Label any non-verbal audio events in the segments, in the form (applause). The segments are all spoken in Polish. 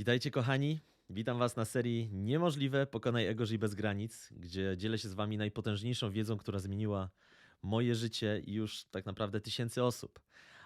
Witajcie kochani, witam was na serii Niemożliwe, pokonaj ego, żyj bez granic, gdzie dzielę się z wami najpotężniejszą wiedzą, która zmieniła moje życie i już tak naprawdę tysięcy osób.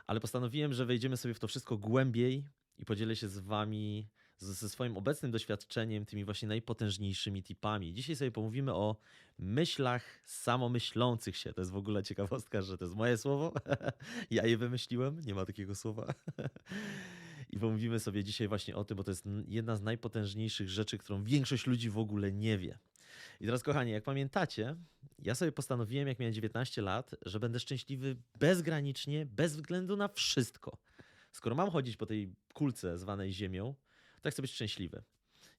Ale postanowiłem, że wejdziemy sobie w to wszystko głębiej i podzielę się z wami ze swoim obecnym doświadczeniem, tymi właśnie najpotężniejszymi tipami. Dzisiaj sobie pomówimy o myślach samomyślących się. To jest w ogóle ciekawostka, że to jest moje słowo. (laughs) ja je wymyśliłem, nie ma takiego słowa. (laughs) I pomówimy sobie dzisiaj właśnie o tym, bo to jest jedna z najpotężniejszych rzeczy, którą większość ludzi w ogóle nie wie. I teraz, kochani, jak pamiętacie, ja sobie postanowiłem, jak miałem 19 lat, że będę szczęśliwy bezgranicznie, bez względu na wszystko. Skoro mam chodzić po tej kulce zwanej Ziemią, to chcę być szczęśliwy.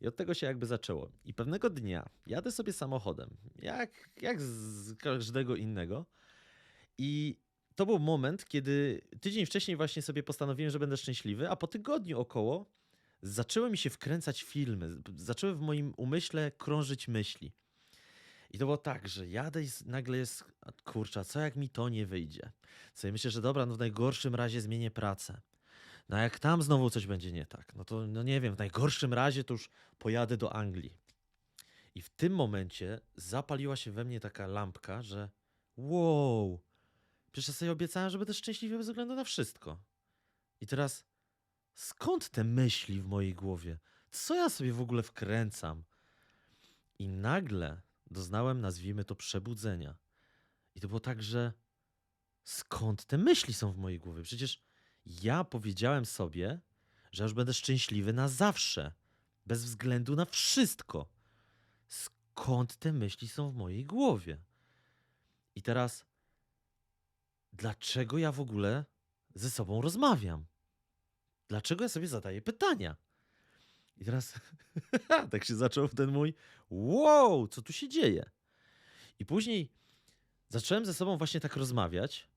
I od tego się jakby zaczęło. I pewnego dnia jadę sobie samochodem, jak, jak z każdego innego. I to był moment, kiedy tydzień wcześniej właśnie sobie postanowiłem, że będę szczęśliwy, a po tygodniu około zaczęły mi się wkręcać filmy, zaczęły w moim umyśle krążyć myśli. I to było tak, że jadę i nagle jest, kurczę, co jak mi to nie wyjdzie? Co ja myślę, że dobra, no w najgorszym razie zmienię pracę. No a jak tam znowu coś będzie nie tak, no to no nie wiem, w najgorszym razie to już pojadę do Anglii. I w tym momencie zapaliła się we mnie taka lampka, że wow, przecież ja sobie obiecałem, że będę szczęśliwy bez względu na wszystko. I teraz skąd te myśli w mojej głowie? Co ja sobie w ogóle wkręcam? I nagle doznałem, nazwijmy to, przebudzenia. I to było tak, że skąd te myśli są w mojej głowie? Przecież ja powiedziałem sobie, że już będę szczęśliwy na zawsze, bez względu na wszystko. Skąd te myśli są w mojej głowie? I teraz, dlaczego ja w ogóle ze sobą rozmawiam? Dlaczego ja sobie zadaję pytania? I teraz (laughs) tak się zaczął ten mój wow, co tu się dzieje? I później zacząłem ze sobą właśnie tak rozmawiać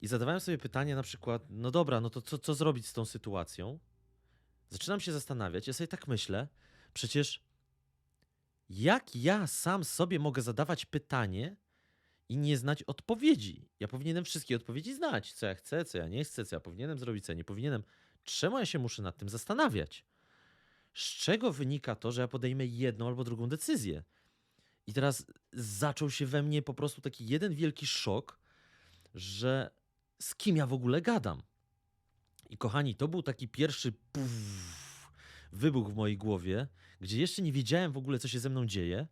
i zadawałem sobie pytanie na przykład, no dobra, no to co, co zrobić z tą sytuacją? Zaczynam się zastanawiać, ja sobie tak myślę, przecież jak ja sam sobie mogę zadawać pytanie i nie znać odpowiedzi? Ja powinienem wszystkie odpowiedzi znać, co ja chcę, co ja nie chcę, co ja powinienem zrobić, co ja nie powinienem. Czemu ja się muszę nad tym zastanawiać? Z czego wynika to, że ja podejmę jedną albo drugą decyzję? I teraz zaczął się we mnie po prostu taki jeden wielki szok, że z kim ja w ogóle gadam. I kochani, to był taki pierwszy puf, wybuch w mojej głowie, gdzie jeszcze nie wiedziałem w ogóle, co się ze mną dzieje,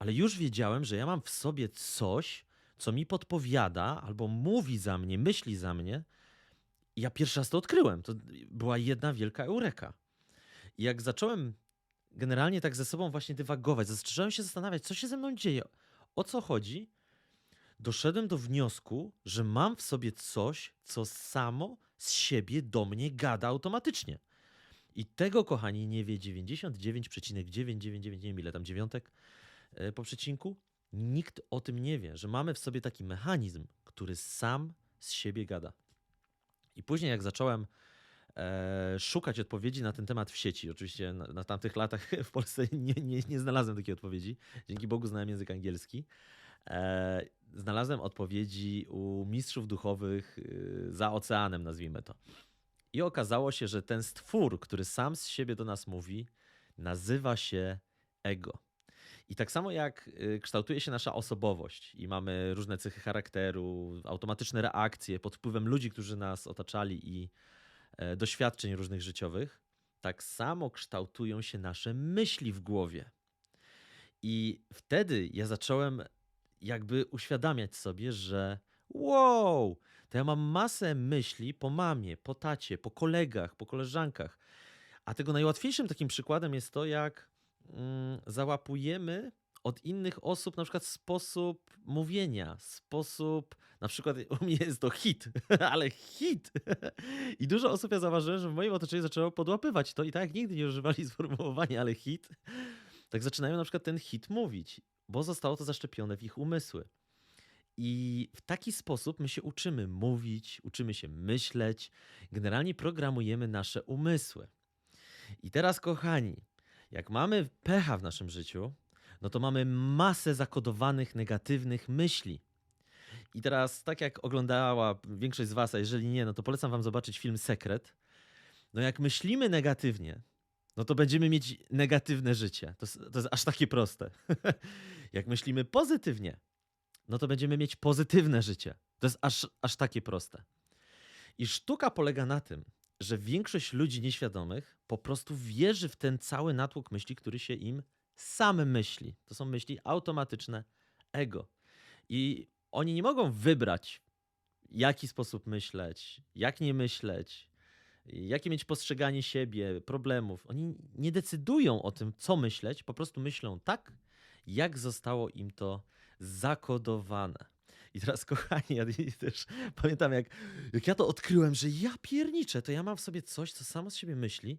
ale już wiedziałem, że ja mam w sobie coś, co mi podpowiada albo mówi za mnie, myśli za mnie. I ja pierwszy raz to odkryłem. To była jedna wielka eureka. I jak zacząłem generalnie tak ze sobą właśnie dywagować, zacząłem się zastanawiać, co się ze mną dzieje, o co chodzi, doszedłem do wniosku, że mam w sobie coś, co samo z siebie do mnie gada automatycznie. I tego, kochani, nie wie 99,999, nie wiem ile tam dziewiątek po przecinku. Nikt o tym nie wie, że mamy w sobie taki mechanizm, który sam z siebie gada. I później, jak zacząłem e, szukać odpowiedzi na ten temat w sieci, oczywiście na, na tamtych latach (laughs) w Polsce nie, nie, nie znalazłem takiej odpowiedzi. Dzięki Bogu znałem język angielski. E, znalazłem odpowiedzi u mistrzów duchowych y, za oceanem, nazwijmy to. I okazało się, że ten stwór, który sam z siebie do nas mówi, nazywa się ego. I tak samo jak y, kształtuje się nasza osobowość i mamy różne cechy charakteru, automatyczne reakcje pod wpływem ludzi, którzy nas otaczali i e, doświadczeń różnych życiowych, tak samo kształtują się nasze myśli w głowie. I wtedy ja zacząłem jakby uświadamiać sobie, że wow, to ja mam masę myśli po mamie, po tacie, po kolegach, po koleżankach. A tego najłatwiejszym takim przykładem jest to, jak załapujemy od innych osób na przykład sposób mówienia, sposób, na przykład u mnie jest to hit, (laughs) ale hit. I dużo osób ja zauważyłem, że w moim otoczeniu zaczęło podłapywać to i tak nigdy nie używali (laughs) sformułowania, ale hit, tak zaczynają na przykład ten hit mówić, bo zostało to zaszczepione w ich umysły. I w taki sposób my się uczymy mówić, uczymy się myśleć, generalnie programujemy nasze umysły. I teraz, kochani, jak mamy pecha w naszym życiu, no to mamy masę zakodowanych negatywnych myśli. I teraz, tak jak oglądała większość z Was, a jeżeli nie, no to polecam Wam zobaczyć film Sekret. No jak myślimy negatywnie, no to będziemy mieć negatywne życie. To, to jest aż takie proste. (laughs) Jak myślimy pozytywnie, no to będziemy mieć pozytywne życie. To jest aż, aż takie proste. I sztuka polega na tym, że większość ludzi nieświadomych po prostu wierzy w ten cały natłok myśli, który się im sam myśli. To są myśli automatyczne ego. I oni nie mogą wybrać, jaki sposób myśleć, jak nie myśleć, jakie mieć postrzeganie siebie, problemów. Oni nie decydują o tym, co myśleć, po prostu myślą tak, jak zostało im to zakodowane. I teraz, (laughs) kochani, ja też pamiętam, jak, jak ja to odkryłem, że ja pierniczę, to ja mam w sobie coś, co samo z siebie myśli.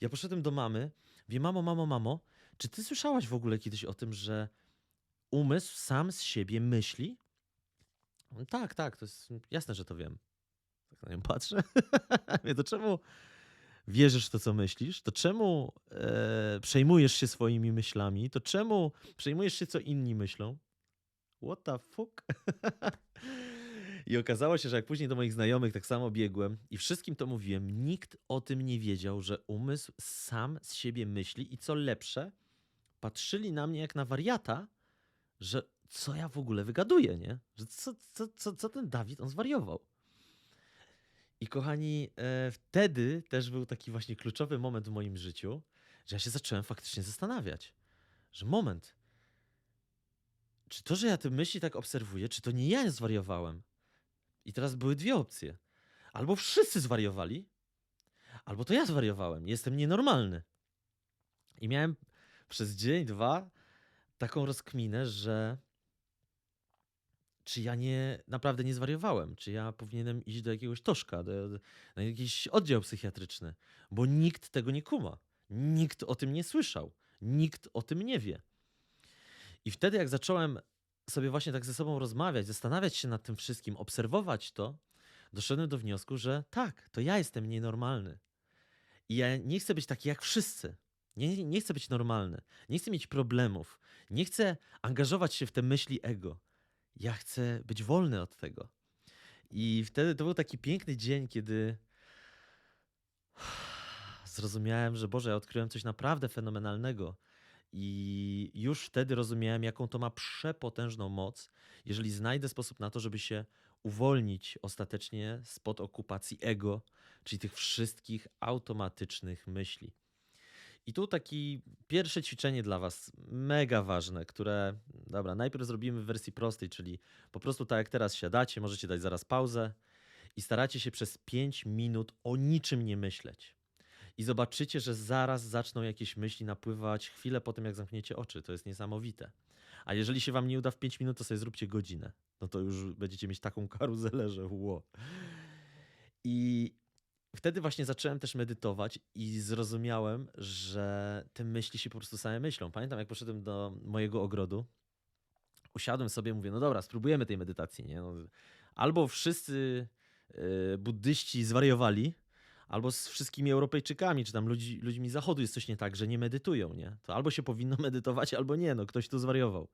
Ja poszedłem do mamy, mówię, mamo, mamo, mamo, czy ty słyszałaś w ogóle kiedyś o tym, że umysł sam z siebie myśli? Tak, tak, to jest jasne, że to wiem. Tak na nią patrzę. (laughs) Mówię, to czemu wierzysz w to, co myślisz? To czemu e, przejmujesz się swoimi myślami? To czemu przejmujesz się, co inni myślą? What the fuck? I okazało się, że jak później do moich znajomych tak samo biegłem i wszystkim to mówiłem, nikt o tym nie wiedział, że umysł sam z siebie myśli i co lepsze, patrzyli na mnie jak na wariata, że co ja w ogóle wygaduję, nie? Że co, co, co, co ten Dawid, on zwariował. I kochani, e, wtedy też był taki właśnie kluczowy moment w moim życiu, że ja się zacząłem faktycznie zastanawiać, że moment, czy to, że ja te myśli tak obserwuję, czy to nie ja zwariowałem? I teraz były dwie opcje. Albo wszyscy zwariowali, albo to ja zwariowałem. Jestem nienormalny. I miałem przez dzień, dwa taką rozkminę, że czy ja nie naprawdę nie zwariowałem, czy ja powinienem iść do jakiegoś toszka, do, na jakiś oddział psychiatryczny, bo nikt tego nie kuma. Nikt o tym nie słyszał. Nikt o tym nie wie. I wtedy, jak zacząłem sobie właśnie tak ze sobą rozmawiać, zastanawiać się nad tym wszystkim, obserwować to, doszedłem do wniosku, że tak, to ja jestem nienormalny. I ja nie chcę być taki jak wszyscy. Nie, nie chcę być normalny. Nie chcę mieć problemów. Nie chcę angażować się w te myśli ego. Ja chcę być wolny od tego. I wtedy to był taki piękny dzień, kiedy (sighs) zrozumiałem, że Boże, ja odkryłem coś naprawdę fenomenalnego. I już wtedy rozumiałem, jaką to ma przepotężną moc, jeżeli znajdę sposób na to, żeby się uwolnić ostatecznie spod okupacji ego, czyli tych wszystkich automatycznych myśli. I tu taki pierwsze ćwiczenie dla Was, mega ważne, które, dobra, najpierw zrobimy w wersji prostej, czyli po prostu tak jak teraz siadacie, możecie dać zaraz pauzę i staracie się przez 5 minut o niczym nie myśleć. I zobaczycie, że zaraz zaczną jakieś myśli napływać chwilę po tym, jak zamkniecie oczy. To jest niesamowite. A jeżeli się Wam nie uda w 5 minut, to sobie zróbcie godzinę. No to już będziecie mieć taką karuzelę, że ło. I wtedy właśnie zacząłem też medytować i zrozumiałem, że te myśli się po prostu same myślą. Pamiętam, jak poszedłem do mojego ogrodu, usiadłem sobie, mówię, no dobra, spróbujemy tej medytacji, nie? No, albo wszyscy y, buddyści zwariowali, albo z wszystkimi Europejczykami, czy tam ludzi, ludźmi zachodu jest coś nie tak, że nie medytują, nie? To albo się powinno (laughs) medytować, albo nie, no ktoś tu zwariował.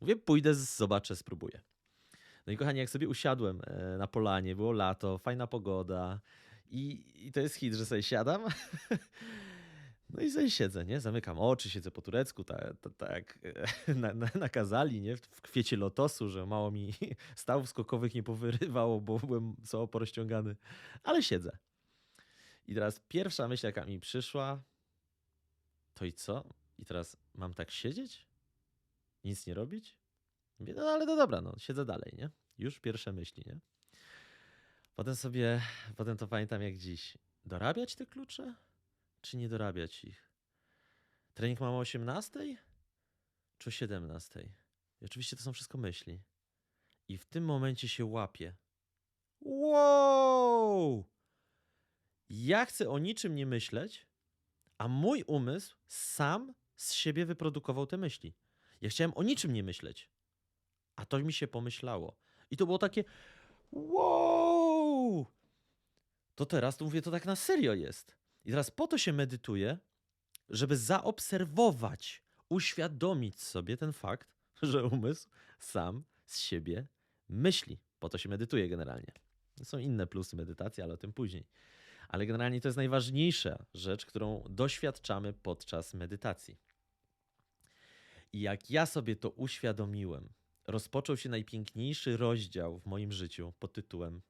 Mówię, pójdę, z- zobaczę, spróbuję. No i kochani, jak sobie usiadłem e, na polanie, było lato, fajna pogoda i, i to jest hit, że sobie siadam. (laughs) No i sobie siedzę, nie? Zamykam oczy, siedzę po turecku, tak ta, ta, jak e, (laughs) na, na, nakazali, nie? W, kwiecie lotosu, że mało mi stawów skokowych nie powyrywało, bo byłem cało porozciągany. Ale siedzę. I teraz pierwsza myśl, jaka mi przyszła, to i co? I teraz mam tak siedzieć? Nic nie robić? Mówię, no ale no dobra, no siedzę dalej, nie? Już pierwsze myśli, nie? Potem sobie, potem to pamiętam jak dziś. Dorabiać te klucze? Czy nie dorabiać ich? Trening mam o 18? Czy o 17? I oczywiście to są wszystko myśli. I w tym momencie się łapię. Wow! Ja chcę o niczym nie myśleć, a mój umysł sam z siebie wyprodukował te myśli. Ja chciałem o niczym nie myśleć, a to mi się pomyślało. I to było takie wow! To teraz to mówię, to tak na serio jest. I teraz po to się medytuje, żeby zaobserwować, uświadomić sobie ten fakt, że umysł sam z siebie myśli. Po to się medytuje generalnie. Są inne plusy medytacji, ale o tym później. Ale generalnie to jest najważniejsza rzecz, którą doświadczamy podczas medytacji. I jak ja sobie to uświadomiłem, rozpoczął się najpiękniejszy rozdział w moim życiu pod tytułem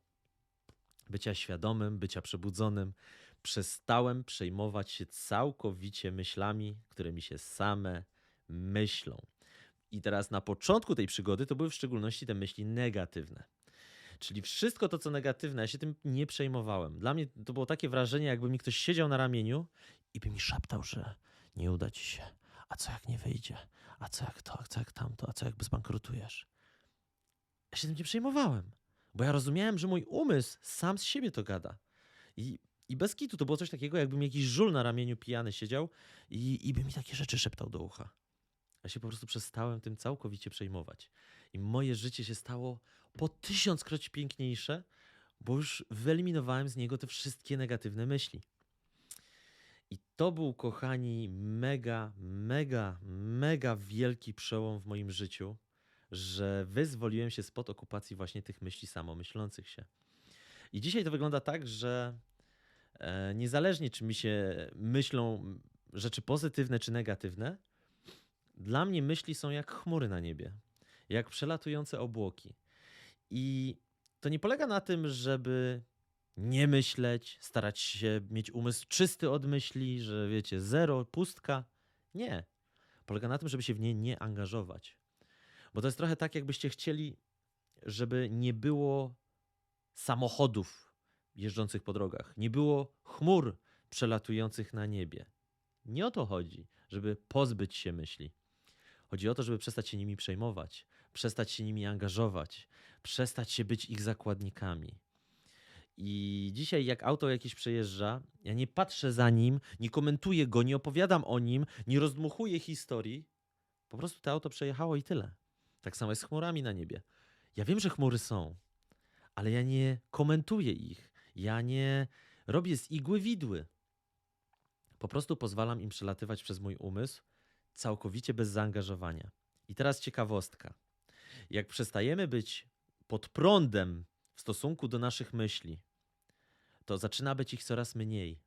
bycia świadomym, bycia przebudzonym. Przestałem przejmować się całkowicie myślami, które mi się same myślą. I teraz na początku tej przygody to były w szczególności te myśli negatywne. Czyli wszystko to, co negatywne, ja się tym nie przejmowałem. Dla mnie to było takie wrażenie, jakby mi ktoś siedział na ramieniu i by mi szeptał, że nie uda ci się. A co jak nie wyjdzie? A co jak to? A co jak tamto? A co jak zbankrutujesz? Ja się tym nie przejmowałem, bo ja rozumiałem, że mój umysł sam z siebie to gada. I, i bez kitu to było coś takiego, jakby mi jakiś żul na ramieniu pijany siedział i, i by mi takie rzeczy szeptał do ucha. Ja się po prostu przestałem tym całkowicie przejmować. I moje życie się stało po tysiąckroć piękniejsze, bo już wyeliminowałem z niego te wszystkie negatywne myśli. I to był, kochani, mega, mega, mega wielki przełom w moim życiu, że wyzwoliłem się spod okupacji właśnie tych myśli samomyślących się. I dzisiaj to wygląda tak, że e, niezależnie czy mi się myślą rzeczy pozytywne czy negatywne, dla mnie myśli są jak chmury na niebie, jak przelatujące obłoki. I to nie polega na tym, żeby nie myśleć, starać się mieć umysł czysty od myśli, że wiecie, zero, pustka. Nie. Polega na tym, żeby się w nie nie angażować. Bo to jest trochę tak, jakbyście chcieli, żeby nie było samochodów jeżdżących po drogach, nie było chmur przelatujących na niebie. Nie o to chodzi, żeby pozbyć się myśli. Chodzi o to, żeby przestać się nimi przejmować, przestać się nimi angażować, przestać się być ich zakładnikami. I dzisiaj, jak auto jakieś przejeżdża, ja nie patrzę za nim, nie komentuję go, nie opowiadam o nim, nie rozdmuchuję historii. Po prostu to auto przejechało i tyle. Tak samo jest z chmurami na niebie. Ja wiem, że chmury są, ale ja nie komentuję ich. Ja nie robię z igły widły. Po prostu pozwalam im przelatywać przez mój umysł całkowicie bez zaangażowania. I teraz ciekawostka. Jak przestajemy być pod prądem w stosunku do naszych myśli, to zaczyna być ich coraz mniej,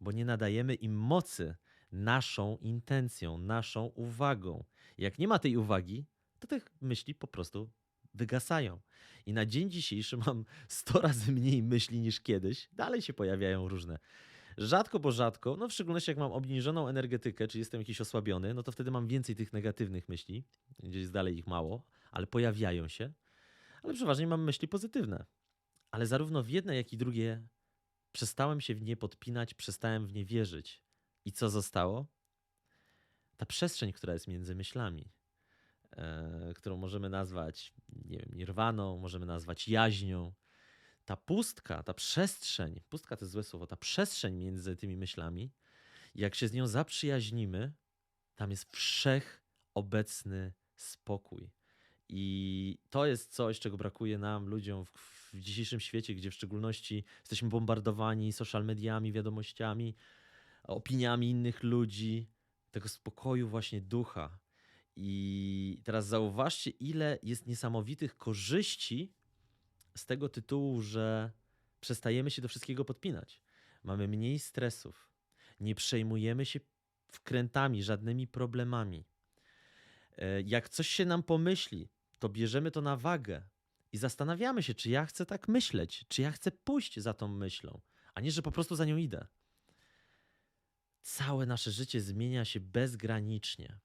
bo nie nadajemy im mocy naszą intencją, naszą uwagą. Jak nie ma tej uwagi, to te myśli po prostu wygasają. I na dzień dzisiejszy mam (laughs) 100 razy mniej myśli niż kiedyś. Dalej się pojawiają różne. Rzadko, bo rzadko, no w szczególności jak mam obniżoną energetykę, czy jestem jakiś osłabiony, no to wtedy mam więcej tych negatywnych myśli, gdzie jest dalej ich mało, ale pojawiają się. Ale przeważnie mam myśli pozytywne. Ale zarówno w jedne, jak i drugie przestałem się w nie podpinać, przestałem w nie wierzyć. I co zostało? Ta przestrzeń, która jest między myślami, e, którą możemy nazwać, nie wiem, nirwaną, możemy nazwać jaźnią. Ta pustka, ta przestrzeń, pustka to jest złe słowo, ta przestrzeń między tymi myślami, jak się z nią zaprzyjaźnimy, tam jest wszechobecny spokój. I to jest coś, czego brakuje nam, ludziom w, w dzisiejszym świecie, gdzie w szczególności jesteśmy bombardowani social mediami, wiadomościami, opiniami innych ludzi, tego spokoju właśnie ducha. I teraz zauważcie, ile jest niesamowitych korzyści z tego tytułu, że przestajemy się do wszystkiego podpinać. Mamy mniej stresów, nie przejmujemy się wkrętami, żadnymi problemami. E, Jak coś się nam pomyśli, to bierzemy to na wagę i zastanawiamy się, czy ja chcę tak myśleć, czy ja chcę pójść za tą myślą, a nie, że po prostu za nią idę. Całe nasze życie zmienia się bezgranicznie.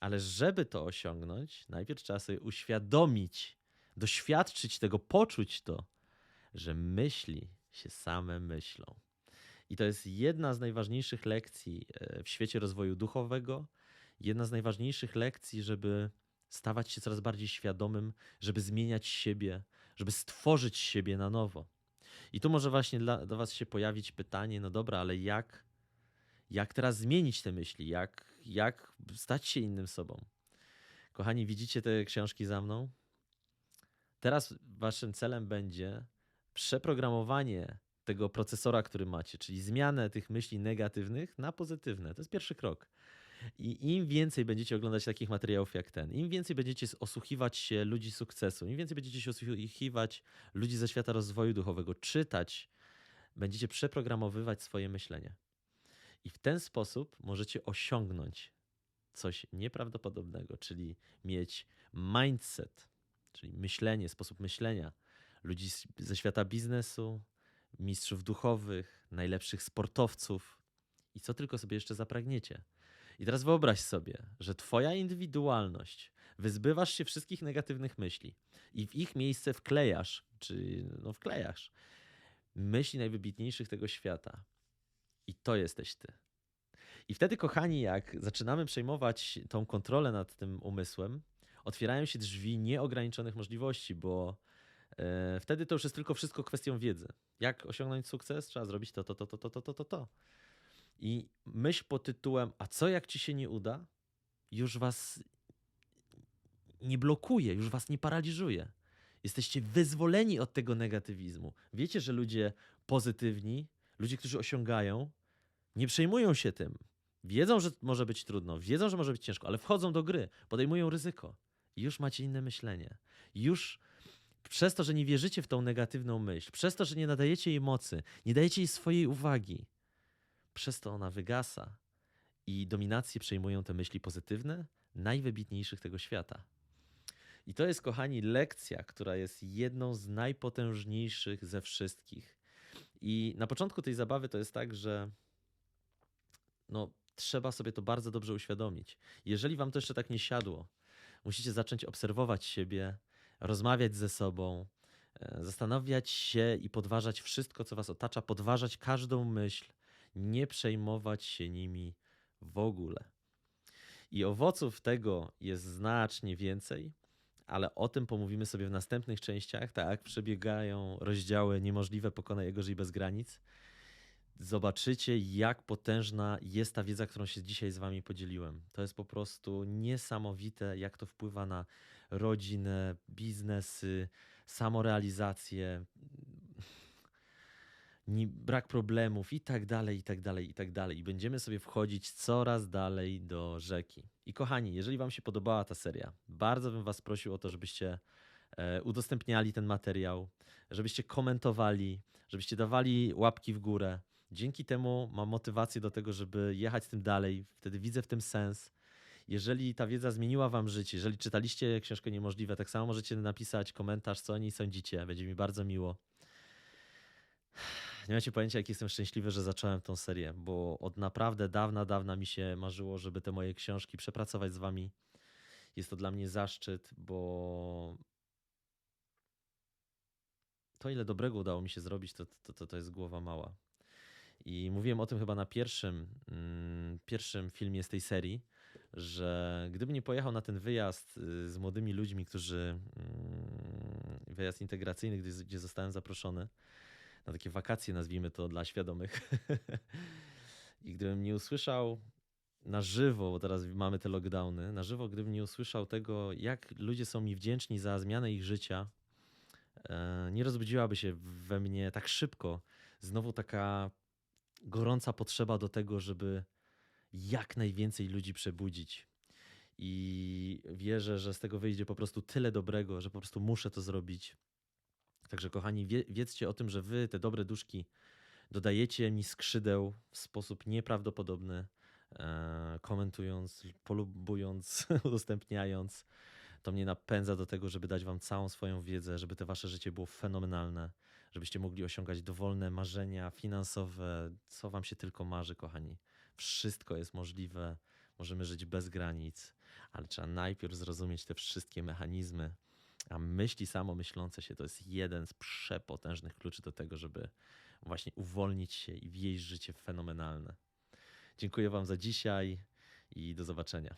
Ale żeby to osiągnąć, najpierw trzeba sobie uświadomić, doświadczyć tego, poczuć to, że myśli się same myślą. I to jest jedna z najważniejszych lekcji e, w świecie rozwoju duchowego, jedna z najważniejszych lekcji, żeby stawać się coraz bardziej świadomym, żeby zmieniać siebie, żeby stworzyć siebie na nowo. I tu może właśnie dla, do Was się pojawić pytanie: no dobra, ale jak, jak teraz zmienić te myśli? Jak, jak stać się innym sobą? Kochani, widzicie te książki za mną? Teraz Waszym celem będzie przeprogramowanie tego procesora, który macie, czyli zmianę tych myśli negatywnych na pozytywne. To jest pierwszy krok. I im więcej będziecie oglądać takich materiałów jak ten, im więcej będziecie osłuchiwać się ludzi sukcesu, im więcej będziecie się osłuchiwać ludzi ze świata rozwoju duchowego, czytać będziecie przeprogramowywać swoje myślenie. I w ten sposób możecie osiągnąć coś nieprawdopodobnego, czyli mieć mindset, czyli myślenie, sposób myślenia ludzi ze świata biznesu, mistrzów duchowych, najlepszych sportowców i co tylko sobie jeszcze zapragniecie. I teraz wyobraź sobie, że twoja indywidualność, wyzbywasz się wszystkich negatywnych myśli i w ich miejsce wklejasz, czy no wklejasz myśli najwybitniejszych tego świata. I to jesteś ty. I wtedy, kochani, jak zaczynamy przejmować tą kontrolę nad tym umysłem, otwierają się drzwi nieograniczonych możliwości, bo e, wtedy to już jest tylko wszystko kwestią wiedzy. Jak osiągnąć sukces? Trzeba zrobić to, to, to, to, to, to, to, to. I myśl pod tytułem, a co jak ci się nie uda? Już was nie blokuje, już was nie paraliżuje. Jesteście wyzwoleni od tego negatywizmu. Wiecie, że ludzie pozytywni, ludzie, którzy osiągają, nie przejmują się tym. Wiedzą, że może być trudno, wiedzą, że może być ciężko, ale wchodzą do gry, podejmują ryzyko. I już macie inne myślenie. Już przez to, że nie wierzycie w tą negatywną myśl, przez to, że nie nadajecie jej mocy, nie dajecie jej swojej uwagi, przez to ona wygasa i dominację przejmują te myśli pozytywne, najwybitniejszych tego świata. I to jest, kochani, lekcja, która jest jedną z najpotężniejszych ze wszystkich. I na początku tej zabawy to jest tak, że no, trzeba sobie to bardzo dobrze uświadomić. Jeżeli wam to jeszcze tak nie siadło, musicie zacząć obserwować siebie, rozmawiać ze sobą, e, zastanawiać się i podważać wszystko, co was otacza, podważać każdą myśl, nie przejmować się nimi w ogóle. I owoców tego jest znacznie więcej, ale o tym pomówimy sobie w następnych częściach, tak przebiegają rozdziały Niemożliwe pokonaj gorzej bez granic. Zobaczycie, jak potężna jest ta wiedza, którą się dzisiaj z wami podzieliłem. To jest po prostu niesamowite, jak to wpływa na rodzinę, biznesy, samorealizację, brak problemów i tak dalej, i tak dalej, i tak dalej. I będziemy sobie wchodzić coraz dalej do rzeki. I kochani, jeżeli Wam się podobała ta seria, bardzo bym Was prosił o to, żebyście e, udostępniali ten materiał, żebyście komentowali, żebyście dawali łapki w górę. Dzięki temu mam motywację do tego, żeby jechać tym dalej. Wtedy widzę w tym sens. Jeżeli ta wiedza zmieniła Wam życie, jeżeli czytaliście książkę Niemożliwe, tak samo możecie napisać komentarz, co o niej sądzicie. Będzie mi bardzo miło. Nie macie pojęcia, jak jestem szczęśliwy, że zacząłem tą serię, bo od naprawdę dawna, dawna mi się marzyło, żeby te moje książki przepracować z wami. Jest to dla mnie zaszczyt, bo to, ile dobrego udało mi się zrobić, to, to, to, to jest głowa mała. I mówiłem o tym chyba na pierwszym, mm, pierwszym filmie z tej serii, że gdybym nie pojechał na ten wyjazd y, z młodymi ludźmi, którzy. mm, Wyjazd integracyjny, gdzie, gdzie zostałem zaproszony, na takie wakacje, nazwijmy to dla świadomych. (laughs) I gdybym nie usłyszał na żywo, bo teraz mamy te lockdowny, na żywo, gdybym nie usłyszał tego, jak ludzie są mi wdzięczni za zmianę ich życia, e, nie rozbudziłaby się we mnie tak szybko znowu taka gorąca potrzeba do tego, żeby jak najwięcej ludzi przebudzić. I wierzę, że z tego wyjdzie po prostu tyle dobrego, że po prostu muszę to zrobić. Także, kochani, wie, wiedzcie o tym, że wy, te dobre duszki, dodajecie mi skrzydeł w sposób nieprawdopodobny, e, komentując, polubując, (laughs) udostępniając. To mnie napędza do tego, żeby dać wam całą swoją wiedzę, żeby te wasze życie było fenomenalne, żebyście mogli osiągać dowolne marzenia finansowe, co wam się tylko marzy, kochani. Wszystko jest możliwe, możemy żyć bez granic, ale trzeba najpierw zrozumieć te wszystkie mechanizmy, a myśli samomyślące się to jest jeden z przepotężnych kluczy do tego, żeby właśnie uwolnić się i wieść życie fenomenalne. Dziękuję Wam za dzisiaj i do zobaczenia.